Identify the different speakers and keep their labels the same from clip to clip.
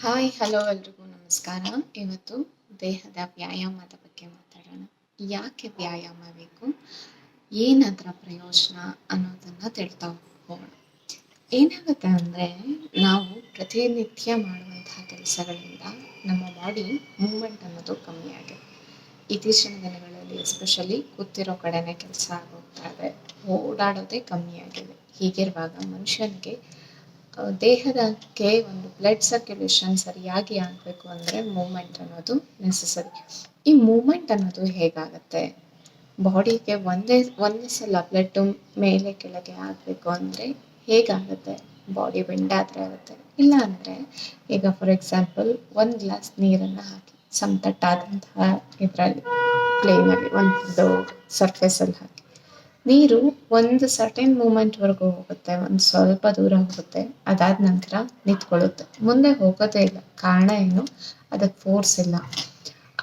Speaker 1: Hi, hello ಎಲ್ರಿಗೂ ನಮಸ್ಕಾರ. ಇವತ್ತು ದೇಹದ ವ್ಯಾಯಾಮದ ಬಗ್ಗೆ ಮಾತಾಡೋಣ. ಯಾಕೆ ವ್ಯಾಯಾಮ ಬೇಕು? ಏನದರ ಪ್ರಯೋಜನ ಅನ್ನೋದನ್ನ ತಿಳ್ತಾ ಹೋಗೋಣ. ಏನಾಗುತ್ತೆ ಅಂದರೆ, ನಾವು ಪ್ರತಿನಿತ್ಯ ಮಾಡುವಂತಹ ಕೆಲಸಗಳಿಂದ ನಮ್ಮ ಬಾಡಿ ಮೂಮೆಂಟ್ ಅನ್ನೋದು ಕಮ್ಮಿ ಆಗಿದೆ. ಇತ್ತೀಚಿನ ದಿನಗಳಲ್ಲಿ ಎಸ್ಪೆಷಲಿ ಕೂತಿರೋ ಕಡೆನೇ ಕೆಲಸ ಆಗೋಗ್ತಾ ಇದೆ. ಓಡಾಡೋದೇ ಕಮ್ಮಿ ಆಗಿದೆ. ಹೀಗಿರುವಾಗ ಮನುಷ್ಯನಿಗೆ ದೇಹದಕ್ಕೆ ಒಂದು ಬ್ಲಡ್ ಸರ್ಕ್ಯುಲೇಷನ್ ಸರಿಯಾಗಿ ಆಗಬೇಕು ಅಂದರೆ ಮೂಮೆಂಟ್ ಅನ್ನೋದು ನೆಸೆಸರಿ ಈ ಮೂಮೆಂಟ್ ಅನ್ನೋದು ಹೇಗಾಗತ್ತೆ? ಬಾಡಿಗೆ ಒಂದೇ ಒಂದೇ ಸಲ ಬ್ಲಡ್ ಮೇಲೆ ಕೆಳಗೆ ಆಗಬೇಕು ಅಂದರೆ ಹೇಗಾಗುತ್ತೆ? ಬಾಡಿ ಬೆಂಡ್ ಆದರೆ ಆಗುತ್ತೆ. ಇಲ್ಲ ಅಂದರೆ ಈಗ ಫಾರ್ ಎಕ್ಸಾಂಪಲ್ ಒಂದು ಗ್ಲಾಸ್ ನೀರನ್ನು ಹಾಕಿ ಸಮತಟ್ಟಾದಂತಹ ಇದರಲ್ಲಿ ಪ್ಲೇನಲ್ಲಿ ಒಂದು ಸರ್ಫೇಸಲ್ಲಿ ಹಾಕಿ. ನೀರು ಒಂದು ಸರ್ಟೆನ್ ಮೂಮೆಂಟ್ವರೆಗೂ ಹೋಗುತ್ತೆ, ಒಂದು ಸ್ವಲ್ಪ ದೂರ ಹೋಗುತ್ತೆ, ಅದಾದ ನಂತರ ನಿಂತ್ಕೊಳ್ಳುತ್ತೆ. ಮುಂದೆ ಹೋಗೋದೇ ಇಲ್ಲ, ಕಾರಣ ಏನು? ಅದಕ್ಕೆ ಫೋರ್ಸ್ ಇಲ್ಲ.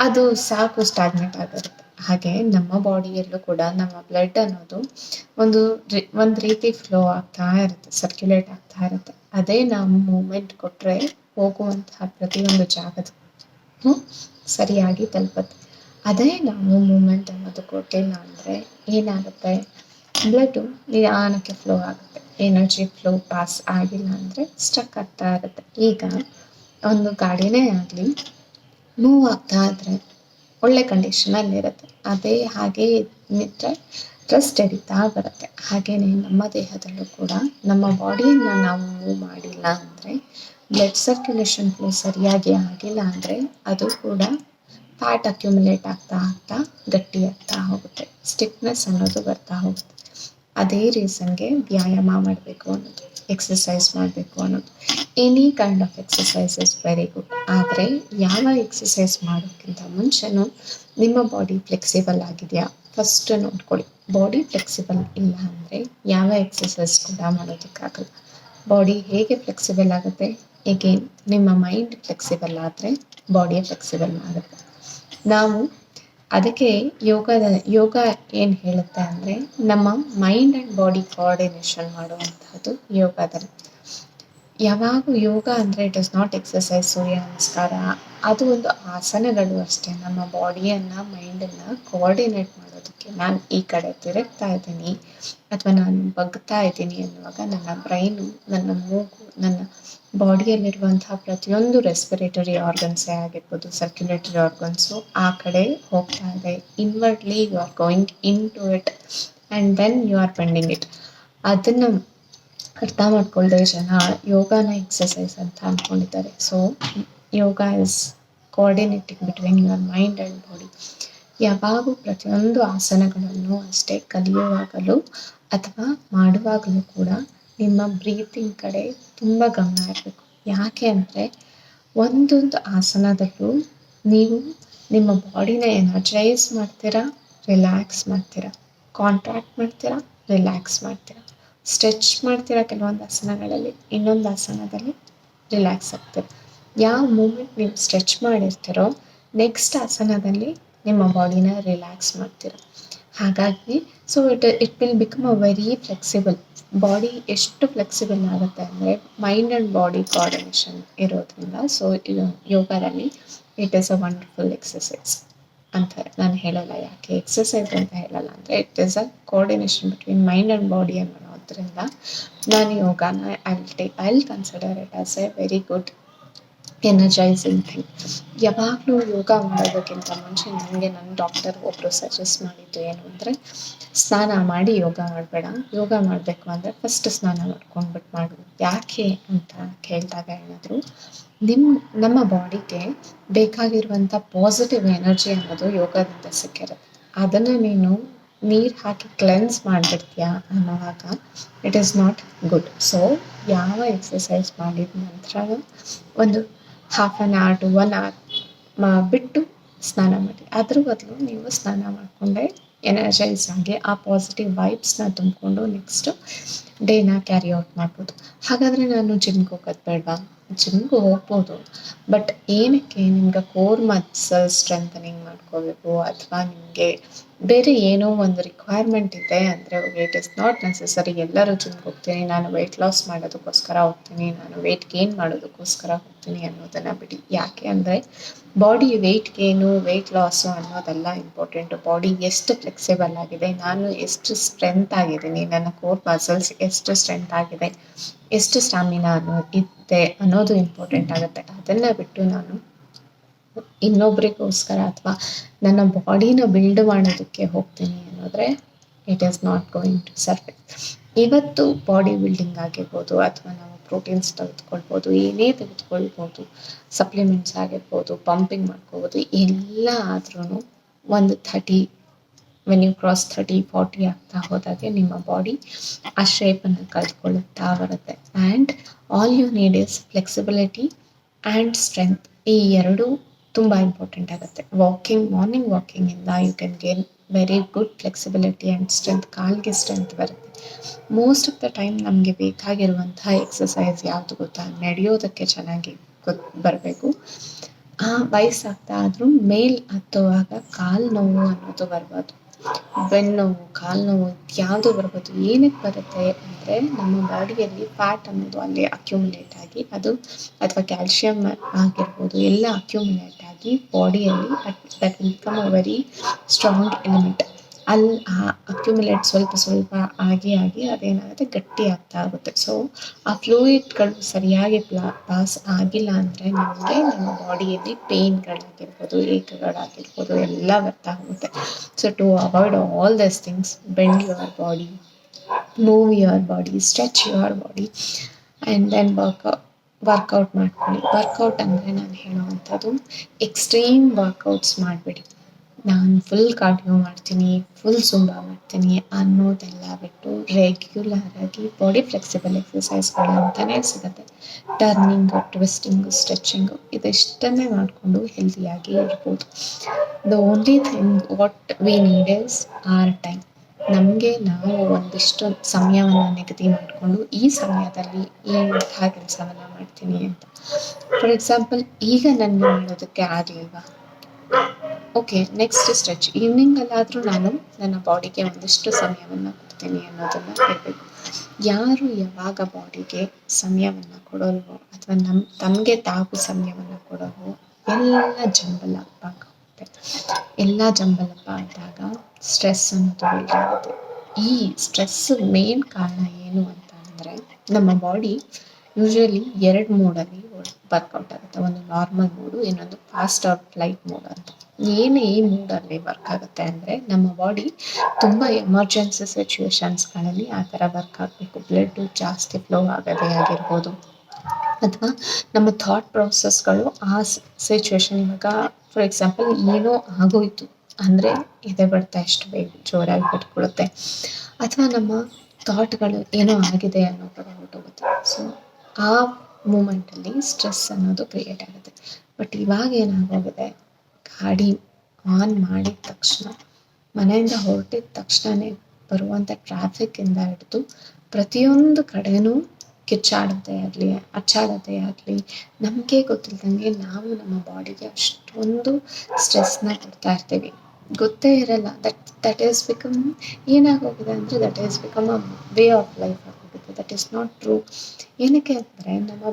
Speaker 1: ಅದು ಸಾಕು ಸ್ಟಾಗ್ನೆಟ್ ಆಗಿರುತ್ತೆ. ಹಾಗೆ ನಮ್ಮ ಬಾಡಿಯಲ್ಲೂ ಕೂಡ ನಮ್ಮ ಬ್ಲಡ್ ಅನ್ನೋದು ಒಂದು ಒಂದು ರೀತಿ ಫ್ಲೋ ಆಗ್ತಾ ಇರುತ್ತೆ ಸರ್ಕ್ಯುಲೇಟ್ ಆಗ್ತಾ ಇರುತ್ತೆ. ಅದೇ ನಾವು ಮೂಮೆಂಟ್ ಕೊಟ್ಟರೆ ಹೋಗುವಂತಹ ಪ್ರತಿಯೊಂದು ಜಾಗದ ಸರಿಯಾಗಿ ತಲುಪುತ್ತೆ. ಅದೇ ನಾವು ಮೂಮೆಂಟ್ ಅನ್ನೋದು ಕೊಟ್ಟಿಲ್ಲ ಅಂದರೆ ಏನಾಗುತ್ತೆ? ಬ್ಲಡ್ಡು ನಿಧಾನಕ್ಕೆ ಫ್ಲೋ ಆಗುತ್ತೆ. ಎನರ್ಜಿ ಫ್ಲೋ ಪಾಸ್ ಆಗಿಲ್ಲ ಅಂದರೆ ಸ್ಟಕ್ ಆಗ್ತಾ ಇರುತ್ತೆ. ಈಗ ಒಂದು ಗಾಡಿನೇ ಆಗಲಿ ಮೂವ್ ಆಗ್ತಾ ಇದ್ರೆ ಒಳ್ಳೆ ಕಂಡೀಷನಲ್ಲಿರುತ್ತೆ ಅದೇ ಹಾಗೆ ನಿಂತರೆ ಟ್ರಸ್ಟ್ ಎಡಿತಾ ಬರುತ್ತೆ. ಹಾಗೆಯೇ ನಮ್ಮ ದೇಹದಲ್ಲೂ ಕೂಡ ನಮ್ಮ ಬಾಡಿಯನ್ನು ನಾವು ಮೂವ್ ಮಾಡಿಲ್ಲ ಅಂದರೆ ಬ್ಲಡ್ ಸರ್ಕ್ಯುಲೇಷನ್ ಫ್ಲೋ ಸರಿಯಾಗಿ ಆಗಿಲ್ಲ ಅಂದರೆ ಅದು ಕೂಡ ಫ್ಯಾಟ್ ಅಕ್ಯುಮುಲೇಟ್ ಆಗ್ತಾ ಆಗ್ತಾ ಗಟ್ಟಿ ಆಗ್ತಾ ಹೋಗುತ್ತೆ. ಸ್ಟಿಫ್ನೆಸ್ ಅನ್ನೋದು ಬರ್ತಾ ಹೋಗುತ್ತೆ. ಅದೇ ರೀಸನ್ಗೆ ವ್ಯಾಯಾಮ ಮಾಡಬೇಕು ಅನ್ನೋದು ಎಕ್ಸಸೈಸ್ ಮಾಡಬೇಕು ಅನ್ನೋದು. Any kind of exercise is very good ಆದರೆ ಯಾವ ಎಕ್ಸಸೈಸ್ ಮಾಡೋಕ್ಕಿಂತ ಮುಂಚೆನೂ ನಿಮ್ಮ ಬಾಡಿ ಫ್ಲೆಕ್ಸಿಬಲ್ ಆಗಿದೆಯಾ? ಫಸ್ಟ್ ನೋಡ್ಕೊಳ್ಳಿ. ಬಾಡಿ ಫ್ಲೆಕ್ಸಿಬಲ್ ಇಲ್ಲ ಅಂದರೆ ಯಾವ ಎಕ್ಸಸೈಸ್ ಕೂಡ ಮಾಡೋದಕ್ಕಾಗಲ್ಲ. ಬಾಡಿ ಹೇಗೆ ಫ್ಲೆಕ್ಸಿಬಲ್ ಆಗುತ್ತೆ? ಎಗೇನ್ ನಿಮ್ಮ ಮೈಂಡ್ ಫ್ಲೆಕ್ಸಿಬಲ್ ಆದರೆ ಬಾಡಿ ಫ್ಲೆಕ್ಸಿಬಲ್ ಆಗುತ್ತೆ. ನಾವು ಅದಕ್ಕೆ ಯೋಗದ ಯೋಗ ಏನು ಹೇಳುತ್ತೆ ಅಂದರೆ ನಮ್ಮ ಮೈಂಡ್ ಆ್ಯಂಡ್ ಬಾಡಿ ಕೋಆರ್ಡಿನೇಷನ್ ಮಾಡುವಂತಹದ್ದು ಯೋಗದಲ್ಲಿ. ಯಾವಾಗ ಯೋಗ ಅಂದರೆ it is not exercise Surya Namaskar. ಅದು ಒಂದು ಆಸನಗಳು ಅಷ್ಟೇ. ನಮ್ಮ ಬಾಡಿಯನ್ನು ಮೈಂಡನ್ನು ಕೋಆರ್ಡಿನೇಟ್ ಮಾಡೋದಕ್ಕೆ ನಾನು ಈ ಕಡೆ ತಿರುಗ್ತಾ ಇದ್ದೀನಿ ಅಥವಾ ನಾನು ಬಗ್ತಾ ಇದ್ದೀನಿ ಅನ್ನುವಾಗ ನನ್ನ ಬ್ರೈನು ನನ್ನ ಮೂಗು, ನನ್ನ ಬಾಡಿಯಲ್ಲಿರುವಂತಹ ಪ್ರತಿಯೊಂದು ರೆಸ್ಪಿರೇಟರಿ ಆರ್ಗನ್ಸೇ ಆಗಿರ್ಬೋದು ಸರ್ಕ್ಯುಲೇಟರಿ ಆರ್ಗನ್ಸು ಆ ಕಡೆ ಹೋಗ್ತಾ ಇದೆ. Inwardly you are going into it and then you are pending it ಅದನ್ನು ಅರ್ಥ ಮಾಡ್ಕೊಳ್ಳದೆ ಜನ ಯೋಗಾನ ಎಕ್ಸಸೈಸ್ ಅಂತ ಅಂದ್ಕೊಂಡಿದ್ದಾರೆ so yoga is coordinating between your mind and body ಯಾವಾಗೂ ಪ್ರತಿಯೊಂದು ಆಸನಗಳನ್ನು ಅಷ್ಟೇ ಕಲಿಯುವಾಗಲೂ ಅಥವಾ ಮಾಡುವಾಗಲೂ ಕೂಡ ನಿಮ್ಮ ಬ್ರೀತಿಂಗ್ ಕಡೆ ತುಂಬ ಗಮನ ಇರಬೇಕು. ಯಾಕೆ ಅಂದರೆ ಒಂದೊಂದು ಆಸನದಲ್ಲೂ ನೀವು ನಿಮ್ಮ ಬಾಡಿನ ಎನರ್ಜೈಸ್ ಮಾಡ್ತೀರಾ ರಿಲ್ಯಾಕ್ಸ್ ಮಾಡ್ತೀರಾ ಕಾಂಟ್ರಾಕ್ಟ್ ಮಾಡ್ತೀರಾ ರಿಲ್ಯಾಕ್ಸ್ ಮಾಡ್ತೀರಾ. ಸ್ಟ್ರೆಚ್ ಮಾಡ್ತಿರೋ ಕೆಲವೊಂದು ಆಸನಗಳಲ್ಲಿ, ಇನ್ನೊಂದು ಆಸನದಲ್ಲಿ ರಿಲ್ಯಾಕ್ಸ್ ಆಗ್ತದೆ ಯಾವ ಮೂಮೆಂಟ್ ನೀವು ಸ್ಟ್ರೆಚ್ ಮಾಡಿರ್ತೀರೋ, ನೆಕ್ಸ್ಟ್ ಆಸನದಲ್ಲಿ ನಿಮ್ಮ ಬಾಡಿನ ರಿಲ್ಯಾಕ್ಸ್ ಮಾಡ್ತೀರ? ಹಾಗಾಗಿ so it it will become a very flexible body ಎಷ್ಟು ಫ್ಲೆಕ್ಸಿಬಲ್ ಆಗುತ್ತೆ ಅಂದರೆ ಮೈಂಡ್ ಆ್ಯಂಡ್ ಬಾಡಿ ಕೋಆರ್ಡಿನೇಷನ್ ಇರೋದ್ರಿಂದ so ಯೋಗರಲ್ಲಿ it is a wonderful exercise ಅಂತಾರೆ ನಾನು ಹೇಳಲ್ಲ ಯಾಕೆ? ಎಕ್ಸಸೈಸ್ ಅಂತ ಹೇಳಲ್ಲ ಅಂದರೆ it is a coordination between mind and body ಅನ್ನೋದ್ರಿಂದ ನಾನು ಯೋಗಾನ I take I consider it as a very good energising thing ಯಾವಾಗಲೂ ಯೋಗ ಮಾಡೋದಕ್ಕಿಂತ ಮುಂಚೆ ನನಗೆ ನನ್ನ ಡಾಕ್ಟರ್ ಒಬ್ಬರು ಸಜೆಸ್ಟ್ ಮಾಡಿದ್ದು ಏನು ಅಂದರೆ, ಸ್ನಾನ ಮಾಡಿ ಯೋಗ ಮಾಡಬೇಡ. ಯೋಗ ಮಾಡಬೇಕು ಅಂದರೆ ಫಸ್ಟ್ ಸ್ನಾನ ಮಾಡ್ಕೊಂಡ್ಬಿಟ್ಟು ಮಾಡು. ಯಾಕೆ ಅಂತ ಕೇಳಿದಾಗ ಹೇಳಿದ್ರು ನಿಮ್ಮ ನಮ್ಮ ಬಾಡಿಗೆ ಬೇಕಾಗಿರುವಂಥ ಪಾಸಿಟಿವ್ ಎನರ್ಜಿ ಅನ್ನೋದು ಯೋಗದಿಂದ ಸಿಕ್ಕಿರುತ್ತೆ ಅದನ್ನು ನೀನು ನೀರು ಹಾಕಿ ಕ್ಲೆನ್ಸ್ ಮಾಡಿಬಿಡ್ತೀಯ ಅನ್ನೋವಾಗ it is not good so ಯಾವ ಎಕ್ಸಸೈಸ್ ಮಾಡಿದ ನಂತರ ಒಂದು half an hour to one hour ಬಿಟ್ಟು ಸ್ನಾನ ಮಾಡಿ. ಅದ್ರ ಬದಲು ನೀವು ಸ್ನಾನ ಮಾಡಿಕೊಂಡೆ ಎನರ್ಜೈಸ್ ಆಗಿ ಆ ಪಾಸಿಟಿವ್ ವೈಬ್ಸ್ನ ತುಂಬಿಕೊಂಡು ನೆಕ್ಸ್ಟು ಡೇನ ಕ್ಯಾರಿ ಔಟ್ ಮಾಡ್ಬೋದು. ಹಾಗಾದರೆ ನಾನು ಜಿಮ್ಗೆ ಹೋಗೋದು ಬೇಡವಾ? ಜಿಮ್ಗೆ ಹೋಗ್ಬೋದು. ಬಟ್ ಏನಕ್ಕೆ ನಿಮ್ಗೆ ಕೋರ್ ಮಸಲ್ ಸ್ಟ್ರೆಂಥನಿಂಗ್ ಮಾಡ್ಕೋಬೇಕು ಅಥವಾ ನಿಮಗೆ ಬೇರೆ ಏನೋ ಒಂದು ರಿಕ್ವೈರ್ಮೆಂಟ್ ಇದೆ ಅಂದರೆ ವೇಟ್ ಇಸ್ ನಾಟ್ ನೆಸಸರಿ ಎಲ್ಲರೂ ಜಿಮ್ಗೆ ಹೋಗ್ತೀನಿ, ನಾನು ವೆಯ್ಟ್ ಲಾಸ್ ಮಾಡೋದಕ್ಕೋಸ್ಕರ ಹೋಗ್ತೀನಿ, ನಾನು ವೆಯ್ಟ್ ಗೇನ್ ಮಾಡೋದಕ್ಕೋಸ್ಕರ ಹೋಗ್ತೀನಿ ಅನ್ನೋದನ್ನು ಬಿಡಿ. ಯಾಕೆ ಅಂದರೆ body weight gain weight loss ಅನ್ನೋದೆಲ್ಲ ಇಂಪಾರ್ಟೆಂಟು ಬಾಡಿ ಎಷ್ಟು ಫ್ಲೆಕ್ಸಿಬಲ್ ಆಗಿದೆ, ನಾನು ಎಷ್ಟು ಸ್ಟ್ರೆಂತ್ ಆಗಿದ್ದೀನಿ, ನನ್ನ ಕೋರ್ ಮಸಲ್ಸ್ ಎಷ್ಟು ಸ್ಟ್ರೆಂತ್ ಆಗಿದೆ. ಎಷ್ಟು ಸ್ಟ್ಯಾಮಿನಾ ಇದೆ ಅನ್ನೋದು ಇಂಪಾರ್ಟೆಂಟ್ ಆಗುತ್ತೆ. ಅದನ್ನು ಬಿಟ್ಟು ನಾನು ಇನ್ನೊಬ್ರಿಗೋಸ್ಕರ ಅಥವಾ ನನ್ನ ಬಾಡಿನ ಬಿಲ್ಡ್ ಮಾಡೋದಕ್ಕೆ ಹೋಗ್ತೀನಿ ಅನ್ನೋದ್ರೆ it is not going to perfect ಇವತ್ತು ಬಾಡಿ ಬಿಲ್ಡಿಂಗ್ ಆಗಿರ್ಬೋದು ಅಥವಾ ನಾವು ಪ್ರೋಟೀನ್ಸ್ ತೆಗೆದುಕೊಳ್ಬೋದು, ಏನೇ ತೆಗೆದುಕೊಳ್ಬೋದು ಸಪ್ಲಿಮೆಂಟ್ಸ್ ಆಗಿರ್ಬೋದು ಪಂಪಿಂಗ್ ಮಾಡ್ಕೋಬೋದು ಎಲ್ಲ ಆದ್ರೂ ಒಂದು thirty when you cross thirty forty ಆಗ್ತಾ ಹೋದಾಗೆ ನಿಮ್ಮ ಬಾಡಿ ಆ ಶೇಪನ್ನು ಕಳೆದುಕೊಳ್ಳುತ್ತಾ ಬರುತ್ತೆ. And all you need is flexibility and strength ಈ ಎರಡೂ ತುಂಬ ಇಂಪಾರ್ಟೆಂಟ್ ಆಗುತ್ತೆ. Walking morning ವಾಕಿಂಗಿಂದ you can gain very good flexibility and strength ಕಾಲಿಗೆ ಸ್ಟ್ರೆಂತ್ ಬರುತ್ತೆ. ಮೋಸ್ಟ್ ಆಫ್ ದ ಟೈಮ್ ನಮಗೆ ಬೇಕಾಗಿರುವಂತಹ ಎಕ್ಸಸೈಸ್ ಯಾವುದು ಗೊತ್ತಾ? ನಡೆಯೋದಕ್ಕೆ ಚೆನ್ನಾಗಿ ಗೊತ್ತು ಬರಬೇಕು. ಆ ವಯಸ್ಸಾಗ್ತಾ ಆದರೂ ಮೇಲ್ ಹತ್ತುವಾಗ ಕಾಲು ನೋವು ಅನ್ನೋದು ಬರ್ಬೋದು. ಬೆನ್ನು ನೋವು ಕಾಲು ನೋವು ಯಾವುದು ಬರ್ಬೋದು ಏನಕ್ಕೆ ಬರುತ್ತೆ ಅಂದರೆ ನಮ್ಮ ಬಾಡಿಯಲ್ಲಿ ಫ್ಯಾಟ್ ಅನ್ನೋದು ಅಲ್ಲಿ ಅಕ್ಯುಮುಲೇಟ್ ಆಗಿ ಅದು ಅಥವಾ ಕ್ಯಾಲ್ಶಿಯಂ ಆಗಿರ್ಬೋದು, ಎಲ್ಲ ಅಕ್ಯುಮುಲೇಟ್ ಆಗಿ ಬಾಡಿಯಲ್ಲಿ that become a very strong element ಅಲ್ಲಿ ಅಕ್ಯುಮುಲೇಟ್ ಸ್ವಲ್ಪ ಸ್ವಲ್ಪ ಆಗಿ ಆಗಿ ಅದೇನಾಗುತ್ತೆ, ಗಟ್ಟಿ ಆಗ್ತಾ ಹೋಗುತ್ತೆ. ಸೊ ಆ ಫ್ಲೂಯಿಡ್ಗಳು ಸರಿಯಾಗಿ ಪ್ಲಾ ಪಾಸ್ ಆಗಿಲ್ಲ ಅಂದರೆ ನಮಗೆ ನಮ್ಮ ಬಾಡಿಯಲ್ಲಿ ಪೇಯ್ನ್ಗಳಾಗಿರ್ಬೋದು ಏಕಗಳಾಗಿರ್ಬೋದು ಎಲ್ಲ ಬರ್ತಾ ಹೋಗುತ್ತೆ. So to avoid all these things bend your body move your body stretch your body and then work workout ಮಾಡ್ಕೊಳ್ಳಿ. ವರ್ಕೌಟ್ ಅಂದರೆ ನಾನು ಹೇಳೋವಂಥದ್ದು ಎಕ್ಸ್ಟ್ರೀಮ್ ವರ್ಕೌಟ್ಸ್ ಮಾಡಬೇಡಿ. ನಾನು ಫುಲ್ ಕಾರ್ಡಿಯೋ ಮಾಡ್ತೀನಿ ಫುಲ್ ಸುಂಬಾ ಮಾಡ್ತೀನಿ ಅನ್ನೋದೆಲ್ಲ ಬಿಟ್ಟು ರೆಗ್ಯುಲರ್ ಆಗಿ ಬಾಡಿ ಫ್ಲೆಕ್ಸಿಬಲ್ ಎಕ್ಸಸೈಸ್ಗಳು ಅಂತಲೇ ಸಿಗುತ್ತೆ. ಟರ್ನಿಂಗು ಟ್ವಿಸ್ಟಿಂಗು ಸ್ಟ್ರೆಚಿಂಗು ಇದಿಷ್ಟನ್ನೇ ಮಾಡಿಕೊಂಡು ಹೆಲ್ದಿಯಾಗಿ ಇರ್ಬೋದು. The only thing what we need is our time ನಮಗೆ ನಾವು ಒಂದಿಷ್ಟು ಸಮಯವನ್ನು ನಿಗದಿ ಮಾಡಿಕೊಂಡು ಈ ಸಮಯದಲ್ಲಿ ಹಾಗೆ ಕೆಲಸವನ್ನು ಮಾಡ್ತೀನಿ ಅಂತ. ಫಾರ್ ಎಕ್ಸಾಂಪಲ್ ಈಗ ನನಗೆ ಮಾಡೋದಕ್ಕೆ ಆಗಲಿಲ್ವಾ? ಓಕೆ ನೆಕ್ಸ್ಟ್ ಸ್ಟ್ರೆಚ್ ಈವ್ನಿಂಗಲ್ಲಾದರೂ ನಾನು ನನ್ನ ಬಾಡಿಗೆ ಒಂದಿಷ್ಟು ಸಮಯವನ್ನು ಕೊಡ್ತೀನಿ ಅನ್ನೋದನ್ನು ಹೇಳಬೇಕು. ಯಾರು ಯಾವಾಗ ಬಾಡಿಗೆ ಸಮಯವನ್ನು ಕೊಡೋಲ್ವೋ ಅಥವಾ ನಮ್ಮ ತಮಗೆ ತಾವು ಸಮಯವನ್ನು ಕೊಡೋವೋ ಎಲ್ಲ ಜಂಬಲ್ ಅಪ್ಪ ಆಗುತ್ತೆ. ಎಲ್ಲ ಜಂಬಲ್ ಅಪ್ಪ ಆದಾಗ ಸ್ಟ್ರೆಸ್ ಅನ್ನೋದು ಬೇಕಾಗುತ್ತೆ ಈ ಸ್ಟ್ರೆಸ್ ಮೇನ್ ಕಾರಣ ಏನು ಅಂತ ಅಂದರೆ ನಮ್ಮ ಬಾಡಿ ಯೂಶ್ವಲಿ ಎರಡು ಮೂಡಲ್ಲಿ ವರ್ಕೌಟ್ ಆಗುತ್ತೆ. ಒಂದು ನಾರ್ಮಲ್ ಮೂಡು ಇನ್ನೊಂದು ಫಾಸ್ಟ್ ಔಟ್ ಫ್ಲೈಟ್ ಮೂಡ್ ಅಂತ. ಏನೇ ಮೂಡಲ್ಲಿ ವರ್ಕ್ ಆಗುತ್ತೆ ಅಂದರೆ ನಮ್ಮ ಬಾಡಿ ತುಂಬ ಎಮರ್ಜೆನ್ಸಿ ಸಿಚುವೇಶನ್ಸ್ಗಳಲ್ಲಿ ಆ ಥರ ವರ್ಕ್ ಆಗಬೇಕು. ಬ್ಲಡ್ಡು ಜಾಸ್ತಿ ಫ್ಲೋ ಆಗೋದೇ ಆಗಿರ್ಬೋದು. ಅಥವಾ ನಮ್ಮ ಥಾಟ್ ಪ್ರೋಸೆಸ್ಗಳು ಆ ಸಿಚುವೇಶನ್ ಇವಾಗ ಫಾರ್ ಎಕ್ಸಾಂಪಲ್ ಏನೋ ಆಗೋಯ್ತು ಅಂದರೆ ಎದೆ ಬಡ್ತಾ ಎಷ್ಟು ಬೇಗ ಜೋರಾಗಿ ಬಿಟ್ಕೊಳುತ್ತೆ. ಅಥವಾ ನಮ್ಮ ಥಾಟ್ಗಳು ಏನೋ ಆಗಿದೆ ಅನ್ನೋ ಕಡೆ ಹೊರಟೋಗುತ್ತೆ. ಸೊ ಆ ಮೂಮೆಂಟಲ್ಲಿ ಸ್ಟ್ರೆಸ್ ಅನ್ನೋದು ಕ್ರಿಯೇಟ್ ಆಗುತ್ತೆ. ಬಟ್ ಇವಾಗ ಏನಾಗೋಗಿದೆ? ಗಾಡಿ ಆನ್ ಮಾಡಿದ ತಕ್ಷಣ, ಮನೆಯಿಂದ ಹೊರಟಿದ ಬರುವಂತ ಬರುವಂಥ ಟ್ರಾಫಿಕ್ಕಿಂದ ಹಿಡಿದು ಪ್ರತಿಯೊಂದು ಕಡೆನೂ ಕಿಚ್ಚಾಡೋದೇ ಆಗಲಿ, ಅಚ್ಚಾಡೋದೇ ಆಗಲಿ, ನಮಗೆ ಗೊತ್ತಿಲ್ದಂಗೆ ನಾವು ನಮ್ಮ ಬಾಡಿಗೆ ಅಷ್ಟೊಂದು ಸ್ಟ್ರೆಸ್ನ ಕೊಡ್ತಾ ಇರ್ತೀವಿ. ಗೊತ್ತೇ ಇರಲ್ಲ ದಟ್ ದಟ್ ಈಸ್ ಬಿಕಮ್ ಏನಾಗೋಗಿದೆ ಅಂದರೆ that is become a way of life ಆಗೋಗಿದೆ ದಟ್ ಈಸ್ ನಾಟ್ ಟ್ರೂ ಏನಕ್ಕೆ ಅಂದರೆ ನಮ್ಮ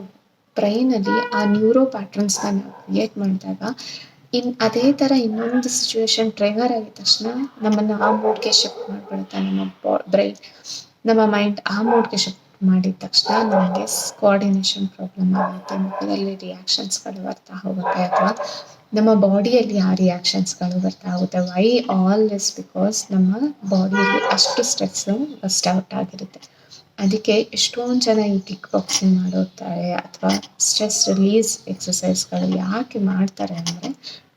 Speaker 1: ಬ್ರೈನಲ್ಲಿ ಆ ನ್ಯೂರೋ ಪ್ಯಾಟ್ರನ್ಸ್ನ ನಾವು ಕ್ರಿಯೇಟ್ ಮಾಡಿದಾಗ ಇನ್ ಅದೇ ಥರ ಇನ್ನೊಂದು ಸಿಚುವೇಶನ್ ಟ್ರಿಗರ್ ಆಗಿದ ತಕ್ಷಣ ನಮ್ಮನ್ನು ಆ ಮೂಡ್ಗೆ ಶಿಫ್ಟ್ ಮಾಡಿಬಿಡುತ್ತೆ. ನಮ್ಮ ಬಾ ಬ್ರೈನ್ ನಮ್ಮ ಮೈಂಡ್ ಆ ಮೂಡ್ಗೆ ಶಿಫ್ಟ್ ಮಾಡಿದ ತಕ್ಷಣ ನಮಗೆ ಕೋಆರ್ಡಿನೇಷನ್ ಪ್ರಾಬ್ಲಮ್ ಆಗುತ್ತೆ. ಮುಖದಲ್ಲಿ ರಿಯಾಕ್ಷನ್ಸ್ಗಳು ಬರ್ತಾ ಹೋಗುತ್ತೆ ಅಥವಾ ನಮ್ಮ ಬಾಡಿಯಲ್ಲಿ ಆ ರಿಯಾಕ್ಷನ್ಸ್ಗಳು ಬರ್ತಾ ಹೋಗುತ್ತೆ. ವೈ ಆಲ್ ಇಸ್ ಬಿಕಾಸ್ ನಮ್ಮ ಬಾಡಿಯಲ್ಲಿ ಅಷ್ಟು ಸ್ಟ್ರೆಸ್ ಬಸ್ಟ್ ಔಟ್ ಆಗಿರುತ್ತೆ. ಅದಕ್ಕೆ ಎಷ್ಟೊಂದು ಜನ ಈ ಕಿಕ್ ಬಾಕ್ಸಿಂಗ್ ಮಾಡುತ್ತಾರೆ ಅಥವಾ ಸ್ಟ್ರೆಸ್ ರಿಲೀಸ್ ಎಕ್ಸಸೈಸ್ಗಳು ಯಾಕೆ ಮಾಡ್ತಾರೆ ಅಂದರೆ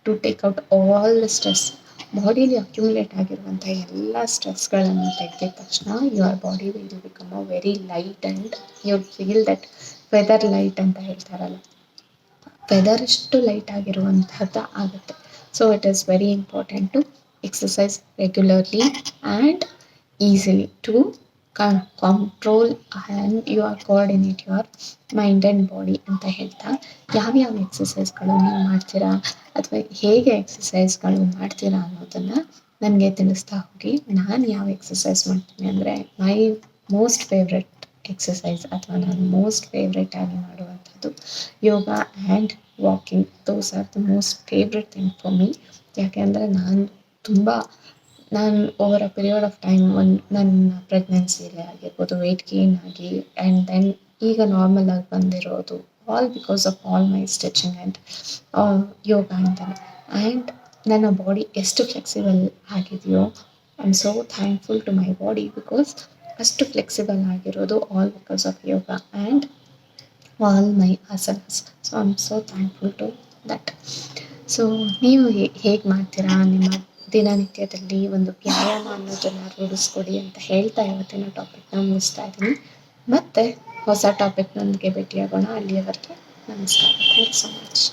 Speaker 1: to take out all stress bodily accumulate ಆಗಿರುವಂಥ ಎಲ್ಲ ಸ್ಟ್ರೆಸ್ಗಳನ್ನು ತೆಗೆದ ತಕ್ಷಣ your body will become a very light and you feel that weather light ಅಂತ ಹೇಳ್ತಾರಲ್ಲ. ವೆದರ್ ಅಷ್ಟು ಲೈಟ್ ಆಗಿರುವಂಥದ್ದು ಆಗುತ್ತೆ. So it is very important to exercise regularly and easily to control and you are coordinate your mind and body ಅಂತ ಹೇಳ್ತಾ ಯಾವ್ಯಾವ ಎಕ್ಸಸೈಸ್ಗಳು ನೀವು ಮಾಡ್ತೀರಾ ಅಥವಾ ಹೇಗೆ ಎಕ್ಸಸೈಸ್ಗಳು ಮಾಡ್ತೀರಾ ಅನ್ನೋದನ್ನು ನನಗೆ ತಿಳಿಸ್ತಾ ಹೋಗಿ. ನಾನು ಯಾವ ಎಕ್ಸಸೈಸ್ ಮಾಡ್ತೀನಿ ಅಂದರೆ ಮೈ ಮೋಸ್ಟ್ ಫೇವ್ರೆಟ್ ಎಕ್ಸಸೈಸ್ ಅಥವಾ ನಾನು ಮೋಸ್ಟ್ ಫೇವ್ರೆಟ್ ಆಗಿ ಮಾಡುವಂಥದ್ದು yoga and walking those are the most favourite thing for me ಯಾಕೆ ಅಂದರೆ ನಾನು ತುಂಬ ನಾನು over a period of time ಒಂದು ನನ್ನ ಪ್ರೆಗ್ನೆನ್ಸಿಲೇ ಆಗಿರ್ಬೋದು ವೆಯ್ಟ್ ಗೇನ್ ಆಗಿ ಆ್ಯಂಡ್ ದೆನ್ ಈಗ ನಾರ್ಮಲ್ ಆಗಿ ಬಂದಿರೋದು all because of all my stitching and yoga ಅಂತಲೇ ಆ್ಯಂಡ್ ನನ್ನ ಬಾಡಿ ಎಷ್ಟು ಫ್ಲೆಕ್ಸಿಬಲ್ ಆಗಿದೆಯೋ I am so thankful to my body because ಅಷ್ಟು ಫ್ಲೆಕ್ಸಿಬಲ್ ಆಗಿರೋದು all because of yoga and all my asanas so I am so thankful to that so ನೀವು ಹೇಗೆ ಮಾಡ್ತೀರಾ? ನಿಮ್ಮ ದಿನನಿತ್ಯದಲ್ಲಿ ಒಂದು ವ್ಯಾಯಾಮ ಅನ್ನೋದನ್ನ ರೂಢಿಸ್ಕೊಡಿ ಅಂತ ಹೇಳ್ತಾ ಇವತ್ತಿನ ಟಾಪಿಕ್ನ ಮುಗಿಸ್ತಾ ಇದ್ದೀನಿ. ಮತ್ತೆ ಹೊಸ ಟಾಪಿಕ್ನೊಂದಿಗೆ ಭೇಟಿಯಾಗೋಣ. ಅಲ್ಲಿಯವರೆಗೆ ನಮಸ್ಕಾರ. Thank you so much